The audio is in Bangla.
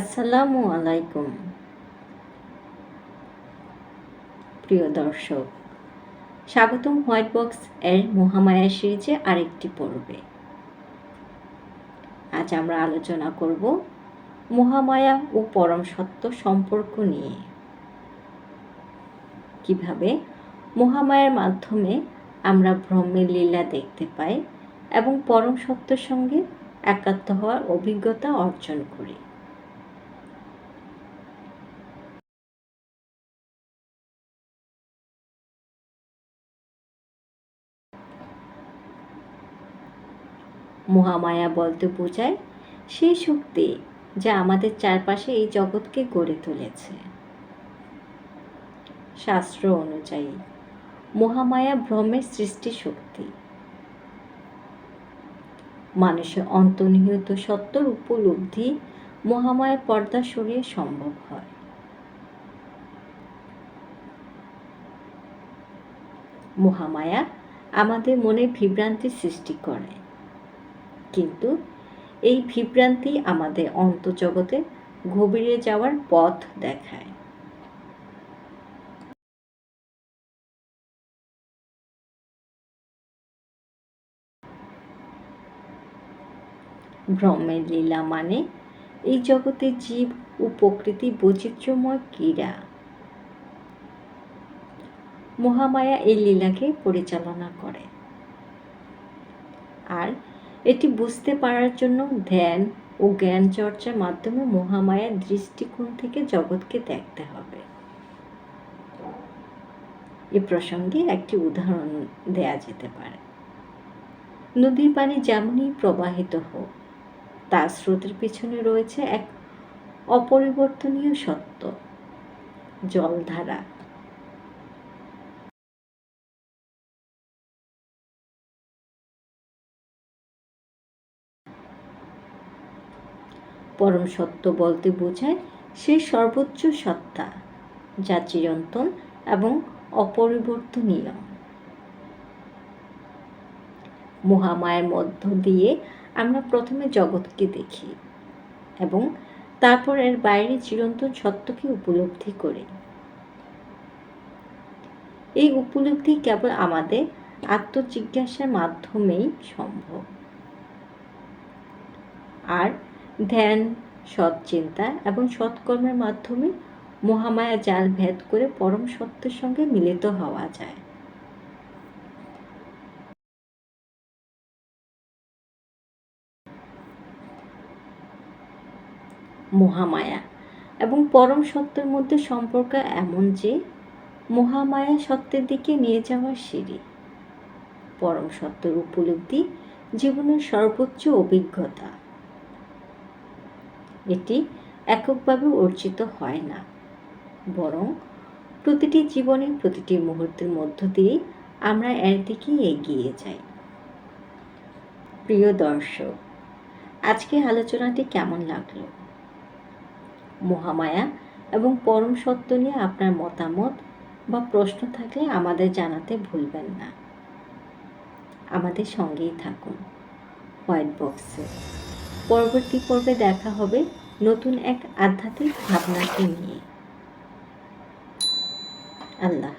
আসসালামু আলাইকুম। প্রিয় দর্শক, স্বাগতম হোয়াইট বক্স এর মহামায়া সিরিজে আরেকটি পর্বে। আজ আমরা আলোচনা করব মহামায়া ও পরম সত্য সম্পর্ক নিয়ে। কীভাবে মহামায়ার মাধ্যমে আমরা ব্রহ্মের লীলা দেখতে পাই এবং পরম সত্যের সঙ্গে একাত্ম হওয়ার অভিজ্ঞতা অর্জন করি। মহামায়া বলতে বোঝায় সেই শক্তি যা আমাদের চারপাশে এই জগৎকে গড়ে তুলেছে। শাস্ত্র অনুযায়ী, মহামায়া ভ্রমের সৃষ্টি শক্তি। মানুষের অন্তর্নিহিত সত্যর উপলব্ধি মহামায়ার পর্দা সরিয়ে সম্ভব হয়। মহামায়া আমাদের মনে বিভ্রান্তি সৃষ্টি করে। কিন্তু এই বিভ্রান্তি আমাদের অন্তজগতে গভীরে যাওয়ার পথ দেখায়। ব্রহ্মের লীলা মানে এই জগতে জীব ও প্রকৃতি বৈচিত্র্যময় ক্রীড়া। মহামায়া এই লীলাকে পরিচালনা করে। আর এটি বুঝতে পারার জন্য ধ্যান ও জ্ঞান চর্চার মাধ্যমে মহামায়ার দৃষ্টিকোণ থেকে জগৎকে দেখতে হবে। এ প্রসঙ্গে একটি উদাহরণ দেয়া যেতে পারে। নদীর পানি যেমনই প্রবাহিত হোক, তার স্রোতের পিছনে রয়েছে এক অপরিবর্তনীয় সত্য, জলধারা। পরম সত্য বলতে বোঝায় সেই সর্বোচ্চ সত্তা, যা চিরন্তন এবং অপরিবর্তনীয়। মহামায়ের মধ্য দিয়ে আমরা প্রথমে জগৎকে দেখি এবং তারপর এর বাইরে চিরন্তন সত্যকে উপলব্ধি করি। এই উপলব্ধি কেবল আমাদের আত্মজিজ্ঞাসার মাধ্যমেই সম্ভব। আর ধ্যান সৎ চিন্তা এবং সৎকর্মের মাধ্যমে মহামায়া জাল ভেদ করে পরম সত্যের সঙ্গে মিলিত হওয়া যায়। মহামায়া এবং পরম সত্যের মধ্যে সম্পর্ক এমন যে, মহামায়া সত্যের দিকে নিয়ে যাওয়ার সিঁড়ি। পরম সত্যের উপলব্ধি জীবনের সর্বোচ্চ অভিজ্ঞতা। এটি এককভাবে অর্জিত হয় না। বরং প্রতিটি জীবনের প্রতিটি মুহূর্তের মধ্য দিয়ে আমরা এর দিকে এগিয়ে যাই। প্রিয় দর্শক আজকে আলোচনাটি কেমন লাগল? মহামায়া এবং পরম সত্য নিয়ে আপনার মতামত বা প্রশ্ন থাকলে আমাদের জানাতে ভুলবেন না। আমাদের সঙ্গেই থাকুন। হোয়াইট বক্সে। পরবর্তী পর্বে দেখা হবে নতুন এক আধ্যাত্মিক ভাবনাকে নিয়ে। আল্লাহ